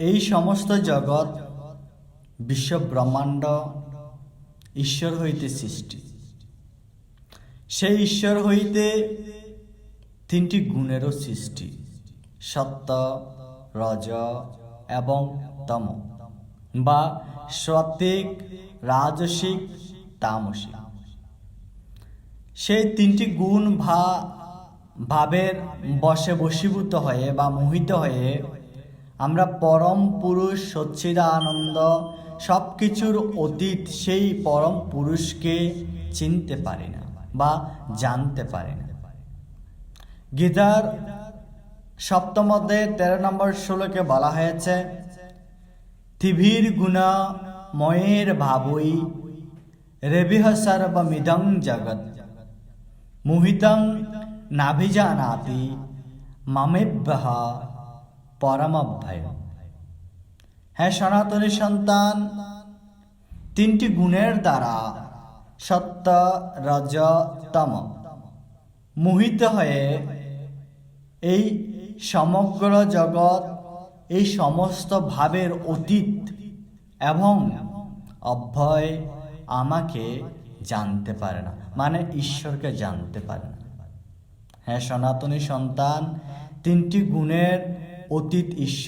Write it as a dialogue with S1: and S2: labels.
S1: এই সমস্ত জগৎ বিশ্ব ব্রহ্মাণ্ড ঈশ্বর হইতে সৃষ্টি। সেই ঈশ্বর হইতে তিনটি গুণেরও সৃষ্টি, সত্য, রজ এবং তম বা সত্ত্বিক, রাজসিক, তামসিক। সেই তিনটি গুণ ভা, ভাবের বশে বশীভূত হয়ে বা মোহিত হয়ে আমরা পরম পুরুষ সচ্ছিদানন্দ সব কিছুর অতীত সেই পরম পুরুষকে চিনতে পারি না বা জানতে পারি না। গীতার সপ্তম অধ্যায়ে তেরো নম্বর ষোলোকে বলা হয়েছে, তিভির গুণা ময়ের ভাবই রেবিহ সর্বমিদং জগৎ। মুহিতং নাভিজানাতি মামেভ্যহ পরমভয় হ্যাঁ সনাতনী সন্তান, তিনটি গুণের দ্বারা সত্য, রজ, তম। মোহিত হয়ে এই সমগ্র জগৎ, এই সমস্ত ভাবের অতীত এবং অভ্যয় আমাকে জানতে পারে না মানে ঈশ্বরকে জানতে পারে না। হ্যাঁ সনাতনী সন্তান, তিনটি গুণের অতীত ঈশ্বর